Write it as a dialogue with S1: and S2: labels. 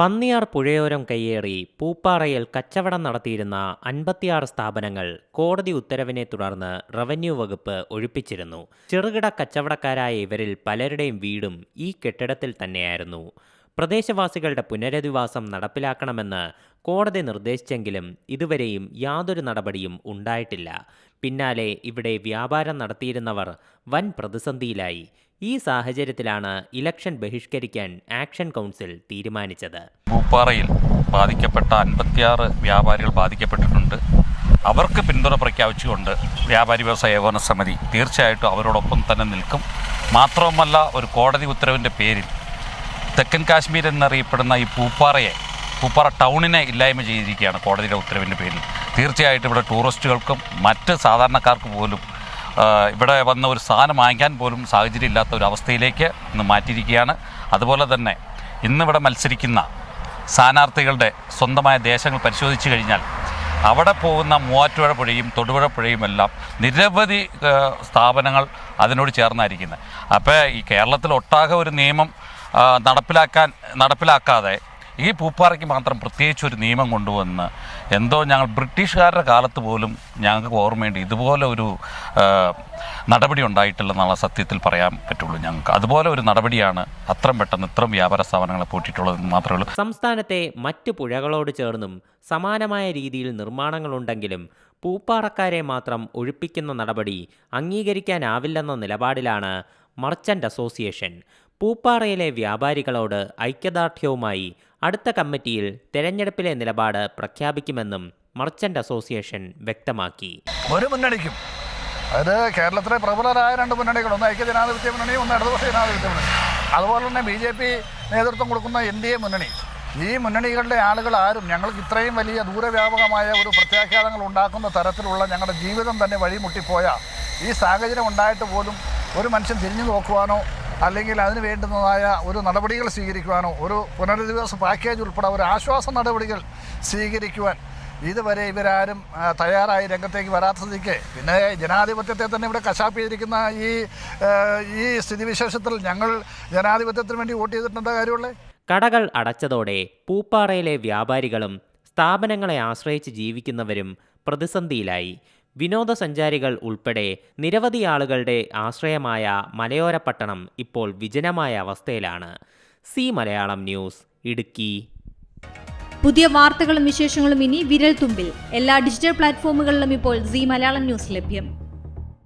S1: പന്നിയാർ പുഴയോരം കയ്യേറി പൂപ്പാറയിൽ കച്ചവടം നടത്തിയിരുന്ന അൻപത്തിയാറ് സ്ഥാപനങ്ങൾ കോടതി ഉത്തരവിനെ തുടർന്ന് റവന്യൂ വകുപ്പ് ഒഴിപ്പിച്ചിരുന്നു. ചെറുകിട കച്ചവടക്കാരായ ഇവരിൽ പലരുടെയും വീടും ഈ കെട്ടിടത്തിൽ തന്നെയായിരുന്നു. പ്രദേശവാസികളുടെ പുനരധിവാസം നടപ്പിലാക്കണമെന്ന് കോടതി നിർദ്ദേശിച്ചെങ്കിലും ഇതുവരെയും യാതൊരു നടപടിയും ഉണ്ടായിട്ടില്ല. പിന്നാലെ ഇവിടെ വ്യാപാരം നടത്തിയിരുന്നവർ വൻ പ്രതിസന്ധിയിലായി. ഈ സാഹചര്യത്തിലാണ് ഇലക്ഷൻ ബഹിഷ്കരിക്കാൻ ആക്ഷൻ കൗൺസിൽ തീരുമാനിച്ചത്.
S2: പൂപ്പാറയിൽ ബാധിക്കപ്പെട്ട അൻപത്തിയാറ് വ്യാപാരികൾ ബാധിക്കപ്പെട്ടിട്ടുണ്ട്. അവർക്ക് പിന്തുണ പ്രഖ്യാപിച്ചുകൊണ്ട് വ്യാപാരി വ്യവസായ ഏകോപന സമിതി തീർച്ചയായിട്ടും അവരോടൊപ്പം തന്നെ നിൽക്കും. മാത്രവുമല്ല ഒരു കോടതി ഉത്തരവിന്റെ പേരിൽ തെക്കൻ കാശ്മീർ എന്നറിയപ്പെടുന്ന ഈ പൂപ്പാറയെ പൂപ്പാറ ടൗണിനെ ഇല്ലായ്മ ചെയ്തിരിക്കുകയാണ് കോടതിയുടെ ഉത്തരവിന്റെ പേരിൽ. തീർച്ചയായിട്ടും ഇവിടെ ടൂറിസ്റ്റുകൾക്കും മറ്റ് സാധാരണക്കാർക്ക് പോലും ഇവിടെ വന്ന ഒരു സാധനം വാങ്ങിക്കാൻ പോലും സാഹചര്യം ഇല്ലാത്ത ഒരു അവസ്ഥയിലേക്ക് ഇന്ന് മാറ്റിയിരിക്കുകയാണ്. അതുപോലെ തന്നെ ഇന്നിവിടെ മത്സരിക്കുന്ന സ്ഥാനാർത്ഥികളുടെ സ്വന്തമായ ദേശങ്ങൾ പരിശോധിച്ച് കഴിഞ്ഞാൽ അവിടെ പോകുന്ന മൂവാറ്റുപുഴ പുഴയും തൊടുപുഴ പുഴയും എല്ലാം നിരവധി സ്ഥാപനങ്ങൾ അതിനോട് ചേർന്നായിരിക്കുന്നത്. അപ്പോൾ ഈ കേരളത്തിൽ ഒട്ടാകെ ഒരു നിയമം നടപ്പിലാക്കാൻ നടപ്പിലാക്കാതെ ഈ പൂപ്പാറയ്ക്ക് മാത്രം പ്രത്യേകിച്ച് ഒരു നിയമം കൊണ്ടുവന്ന് എന്തോ ഞങ്ങൾ ബ്രിട്ടീഷുകാരുടെ കാലത്ത് പോലും ഞങ്ങൾക്ക് ഓർമ്മയുണ്ട്. ഇതുപോലെ ഒരു നടപടി ഉണ്ടായിട്ടില്ലെന്നുള്ള സത്യത്തിൽ പറയാൻ പറ്റുള്ളൂ ഞങ്ങൾക്ക്. അതുപോലെ ഒരു നടപടിയാണ് അത്രയും പെട്ടെന്ന് ഇത്രയും വ്യാപാര സ്ഥാപനങ്ങളെ പൂട്ടിയിട്ടുള്ളതെന്ന് മാത്രമേ ഉള്ളൂ.
S1: സംസ്ഥാനത്തെ മറ്റു പുഴകളോട് ചേർന്നും സമാനമായ രീതിയിൽ നിർമ്മാണങ്ങളുണ്ടെങ്കിലും പൂപ്പാറക്കാരെ മാത്രം ഒഴിപ്പിക്കുന്ന നടപടി അംഗീകരിക്കാനാവില്ലെന്ന നിലപാടിലാണ് മർച്ചന്റ് അസോസിയേഷൻ പൂപ്പാറയിലെ വ്യാപാരികളോട് ഐക്യദാർഢ്യവുമായി അടുത്ത കമ്മിറ്റിയിൽ തെരഞ്ഞെടുപ്പിലെ നിലപാട് പ്രഖ്യാപിക്കുമെന്നും മർച്ചന്റ് അസോസിയേഷൻ വ്യക്തമാക്കി.
S3: ഒരു മുന്നണിക്കും. അത് കേരളത്തിലെ പ്രബലരായ രണ്ട് മുന്നണികൾ ഒന്ന് ഐക്യ ജനാധിപത്യ മുന്നണി ഒന്ന് ഇടതുപക്ഷ ജനാധിപത്യ മുന്നണി. അതുപോലെ തന്നെ ബി ജെ പി നേതൃത്വം കൊടുക്കുന്ന എൻ ഡി എ മുന്നണി. ഈ മുന്നണികളുടെ ആളുകൾ ആരും ഞങ്ങൾക്ക് ഇത്രയും വലിയ ദൂരവ്യാപകമായ ഒരു പ്രത്യാഘാതങ്ങൾ ഉണ്ടാക്കുന്ന തരത്തിലുള്ള ഞങ്ങളുടെ ജീവിതം തന്നെ വഴിമുട്ടിപ്പോയ ഈ സാഹചര്യം ഉണ്ടായിട്ട് പോലും ഒരു മനുഷ്യൻ തിരിഞ്ഞു നോക്കുവാനോ അല്ലെങ്കിൽ അതിന് വേണ്ടുന്നതായ ഒരു നടപടികൾ സ്വീകരിക്കുവാനോ ഒരു പുനരധിവാസ പാക്കേജ് ഉൾപ്പെടെ ഒരു ആശ്വാസ നടപടികൾ സ്വീകരിക്കുവാൻ ഇതുവരെ ഇവരാരും തയ്യാറായി രംഗത്തേക്ക് വരാത്തതിക്ക് പിന്നെ ജനാധിപത്യത്തെ തന്നെ ഇവിടെ കശാപ്പ് ചെയ്തിരിക്കുന്ന ഈ ഈ സ്ഥിതിവിശേഷത്തിൽ ഞങ്ങൾ ജനാധിപത്യത്തിന് വേണ്ടി വോട്ട് ചെയ്തിട്ടുണ്ട് കാര്യമുള്ളേ?
S1: കടകൾ അടച്ചതോടെ പൂപ്പാറയിലെ വ്യാപാരികളും സ്ഥാപനങ്ങളെ ആശ്രയിച്ച് ജീവിക്കുന്നവരും പ്രതിസന്ധിയിലായി. വിനോദസഞ്ചാരികൾ ഉൾപ്പെടെ നിരവധി ആളുകളുടെ ആശ്രയമായ മലയോര പട്ടണം ഇപ്പോൾ വിജനമായ അവസ്ഥയിലാണ്. C Malayalam news Idukki.
S4: പുതിയ വാർത്തകളും വിശേഷങ്ങളും ഇനി വിരൽ തുമ്പിൽ എല്ലാ ഡിജിറ്റൽ പ്ലാറ്റ്ഫോമുകളിലും ഇപ്പോൾ സി മലയാളം ന്യൂസ് ലഭ്യം.